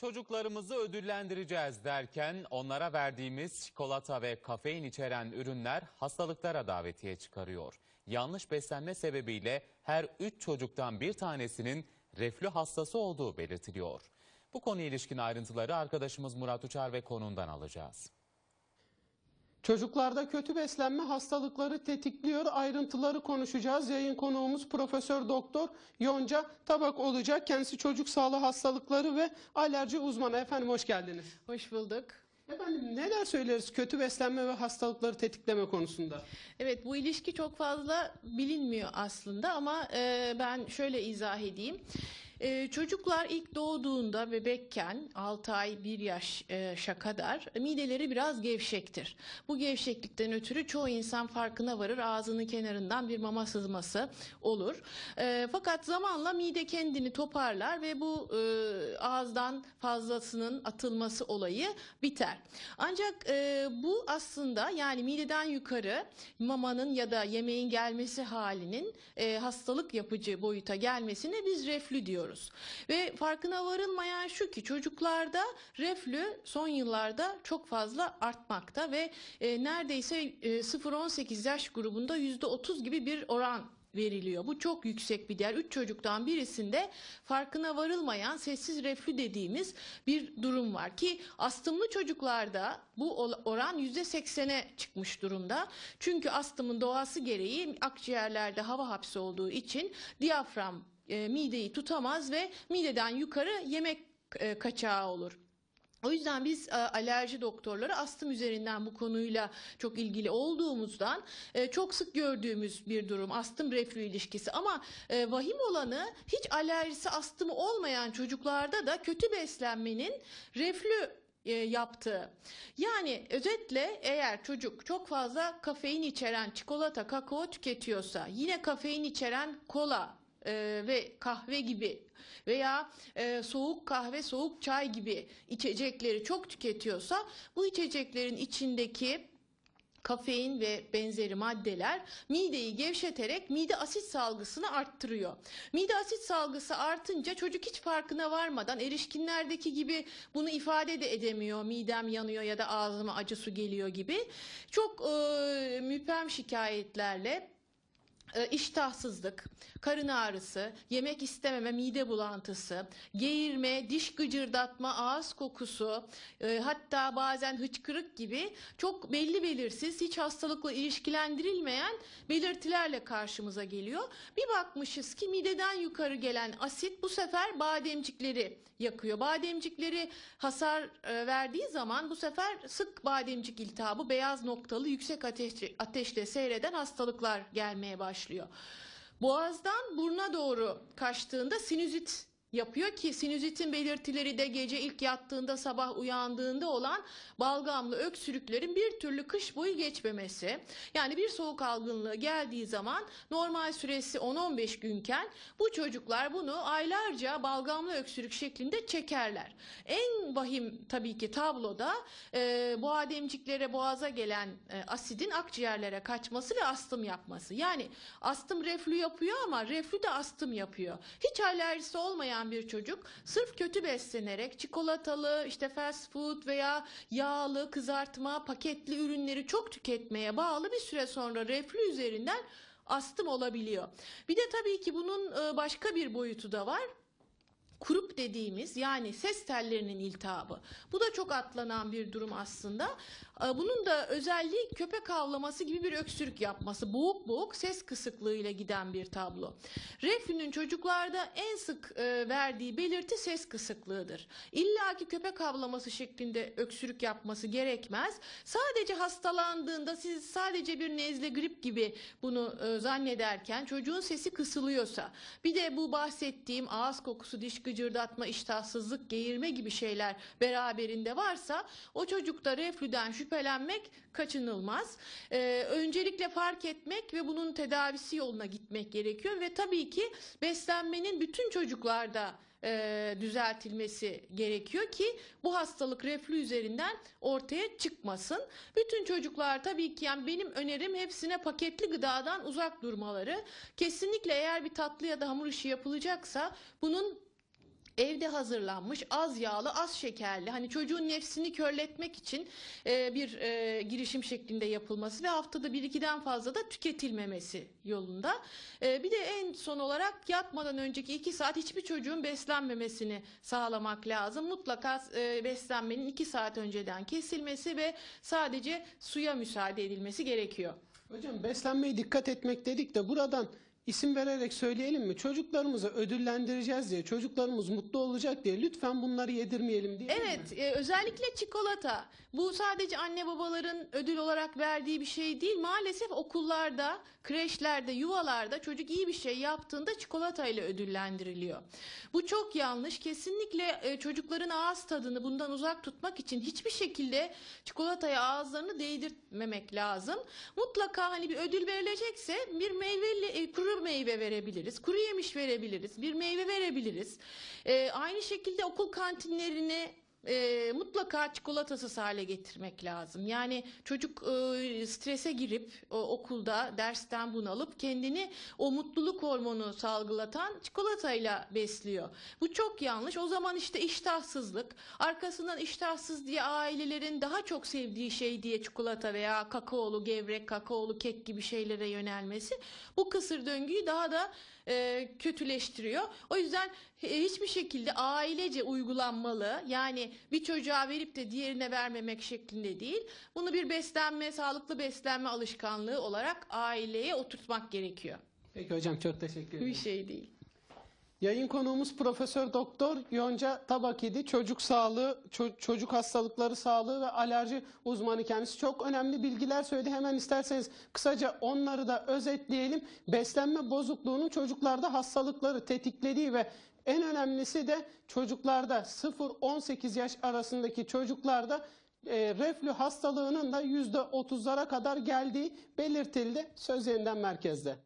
Çocuklarımızı ödüllendireceğiz derken onlara verdiğimiz çikolata ve kafein içeren ürünler hastalıklara davetiye çıkarıyor. Yanlış beslenme sebebiyle her 3 çocuktan bir tanesinin reflü hastası olduğu belirtiliyor. Bu konuya ilişkin ayrıntıları arkadaşımız Murat Uçar ve konundan alacağız. Çocuklarda kötü beslenme hastalıkları tetikliyor. Ayrıntıları konuşacağız. Yayın konuğumuz Profesör Doktor Yonca Tabak olacak. Kendisi çocuk sağlığı hastalıkları ve alerji uzmanı. Efendim hoş geldiniz. Hoş bulduk. Efendim neler söyleriz kötü beslenme ve hastalıkları tetikleme konusunda? Evet bu ilişki çok fazla bilinmiyor aslında ama e, ben şöyle izah edeyim. E, çocuklar ilk doğduğunda bebekken 6 ay 1 yaşa kadar mideleri biraz gevşektir. Bu gevşeklikten ötürü çoğu insan farkına varır ağzının kenarından bir mama sızması olur. E, fakat zamanla mide kendini toparlar ve bu e, ağızdan fazlasının atılması olayı biter. Ancak e, bu aslında yani mideden yukarı mamanın ya da yemeğin gelmesi halinin e, hastalık yapıcı boyuta gelmesine biz reflü diyoruz. Ve farkına varılmayan şu ki çocuklarda reflü son yıllarda çok fazla artmakta ve e, neredeyse e, 0-18 yaş grubunda %30 gibi bir oran veriliyor. Bu çok yüksek bir değer. 3 çocuktan birisinde farkına varılmayan sessiz reflü dediğimiz bir durum var ki astımlı çocuklarda bu oran %80'e çıkmış durumda. Çünkü astımın doğası gereği akciğerlerde hava hapsi olduğu için diyafram e, mideyi tutamaz ve mideden yukarı yemek e, kaçağı olur. O yüzden biz e, alerji doktorları astım üzerinden bu konuyla çok ilgili olduğumuzdan e, çok sık gördüğümüz bir durum astım reflü ilişkisi ama e, vahim olanı hiç alerjisi astımı olmayan çocuklarda da kötü beslenmenin reflü yaptığı. Yani özetle eğer çocuk çok fazla kafein içeren çikolata, kakao tüketiyorsa, yine kafein içeren kola, e, ve kahve gibi veya e, soğuk kahve, soğuk çay gibi içecekleri çok tüketiyorsa bu içeceklerin içindeki kafein ve benzeri maddeler mideyi gevşeterek mide asit salgısını arttırıyor. Mide asit salgısı artınca çocuk hiç farkına varmadan erişkinlerdeki gibi bunu ifade de edemiyor. Midem yanıyor ya da ağzıma acı su geliyor gibi. Çok e, müphem şikayetlerle iştahsızlık, karın ağrısı, yemek istememe, mide bulantısı, geğirme, diş gıcırdatma, ağız kokusu, e, hatta bazen hıçkırık gibi çok belli belirsiz, hiç hastalıkla ilişkilendirilmeyen belirtilerle karşımıza geliyor. Bir bakmışız ki mideden yukarı gelen asit bu sefer bademcikleri yakıyor. Bademcikleri hasar e, verdiği zaman bu sefer sık bademcik iltihabı, beyaz noktalı yüksek ateş, ateşle seyreden hastalıklar gelmeye başlıyor. Boğazdan buruna doğru kaçtığında sinüzit yapıyor ki sinüzitin belirtileri de gece ilk yattığında sabah uyandığında olan balgamlı öksürüklerin bir türlü kış boyu geçmemesi. Yani bir soğuk algınlığı geldiği zaman normal süresi 10-15 günken bu çocuklar bunu aylarca balgamlı öksürük şeklinde çekerler. En vahim tabii ki tabloda e, bademciklere boğaza gelen e, asidin akciğerlere kaçması ve astım yapması. Yani astım reflü yapıyor ama reflü de astım yapıyor. Hiç alerjisi olmayan bir çocuk sırf kötü beslenerek çikolatalı, işte fast food veya yağlı, kızartma, paketli ürünleri çok tüketmeye bağlı bir süre sonra reflü üzerinden astım olabiliyor. Bir de tabii ki bunun e, başka bir boyutu da var kurup dediğimiz yani ses tellerinin iltihabı. Bu da çok atlanan bir durum aslında. Ee, Bunun da özelliği köpek havlaması gibi bir öksürük yapması. Boğuk boğuk ses kısıklığıyla giden bir tablo. Reflünün çocuklarda en sık e, verdiği belirti ses kısıklığıdır. İlla ki köpek havlaması şeklinde öksürük yapması gerekmez. Sadece hastalandığında siz sadece bir nezle grip gibi bunu e, zannederken çocuğun sesi kısılıyorsa bir de bu bahsettiğim ağız kokusu, diş gıcırdatma, iştahsızlık, geğirme gibi şeyler beraberinde varsa o çocukta reflüden şüphelenmek kaçınılmaz. Ee, öncelikle fark etmek ve bunun tedavisi yoluna gitmek gerekiyor ve tabii ki beslenmenin bütün çocuklarda e, düzeltilmesi gerekiyor ki bu hastalık reflü üzerinden ortaya çıkmasın. Bütün çocuklar tabii ki yani benim önerim hepsine paketli gıdadan uzak durmaları. Kesinlikle eğer bir tatlı ya da hamur işi yapılacaksa bunun evde hazırlanmış, az yağlı, az şekerli, hani çocuğun nefsini körletmek için e, bir e, girişim şeklinde yapılması ve haftada bir ikiden fazla da tüketilmemesi yolunda. E, bir de en son olarak yatmadan önceki iki saat hiçbir çocuğun beslenmemesini sağlamak lazım. Mutlaka e, beslenmenin iki saat önceden kesilmesi ve sadece suya müsaade edilmesi gerekiyor. Hocam beslenmeye dikkat etmek dedik de buradan isim vererek söyleyelim mi? Çocuklarımızı ödüllendireceğiz diye, çocuklarımız mutlu olacak diye lütfen bunları yedirmeyelim diye. Evet, e, özellikle çikolata. Bu sadece anne babaların ödül olarak verdiği bir şey değil. Maalesef okullarda, kreşlerde, yuvalarda çocuk iyi bir şey yaptığında çikolata ile ödüllendiriliyor. Bu çok yanlış. Kesinlikle e, çocukların ağız tadını bundan uzak tutmak için hiçbir şekilde çikolataya ağızlarını değdirmemek lazım. Mutlaka hani bir ödül verilecekse bir meyveli e, kuru meyve verebiliriz. Kuru yemiş verebiliriz. Bir meyve verebiliriz. E, aynı şekilde okul kantinlerini e, mutlaka çikolatasız hale getirmek lazım. Yani çocuk e, strese girip o, okulda dersten bunalıp kendini o mutluluk hormonu salgılatan çikolatayla besliyor. Bu çok yanlış. O zaman işte iştahsızlık, arkasından iştahsız diye ailelerin daha çok sevdiği şey diye çikolata veya kakaolu, gevrek, kakaolu kek gibi şeylere yönelmesi bu kısır döngüyü daha da e, kötüleştiriyor. O yüzden e, hiçbir şekilde ailece uygulanmalı. Yani bir çocuğa verip de diğerine vermemek şeklinde değil. Bunu bir beslenme, sağlıklı beslenme alışkanlığı olarak aileye oturtmak gerekiyor. Peki hocam çok teşekkür ederim. Bir şey değil. Yayın konuğumuz Profesör Doktor Yonca Tabakidi. Çocuk sağlığı, ço- çocuk hastalıkları sağlığı ve alerji uzmanı kendisi. Çok önemli bilgiler söyledi. Hemen isterseniz kısaca onları da özetleyelim. Beslenme bozukluğunun çocuklarda hastalıkları tetiklediği ve en önemlisi de çocuklarda 0-18 yaş arasındaki çocuklarda e, reflü hastalığının da %30'lara kadar geldiği belirtildi. Söz yeniden merkezde.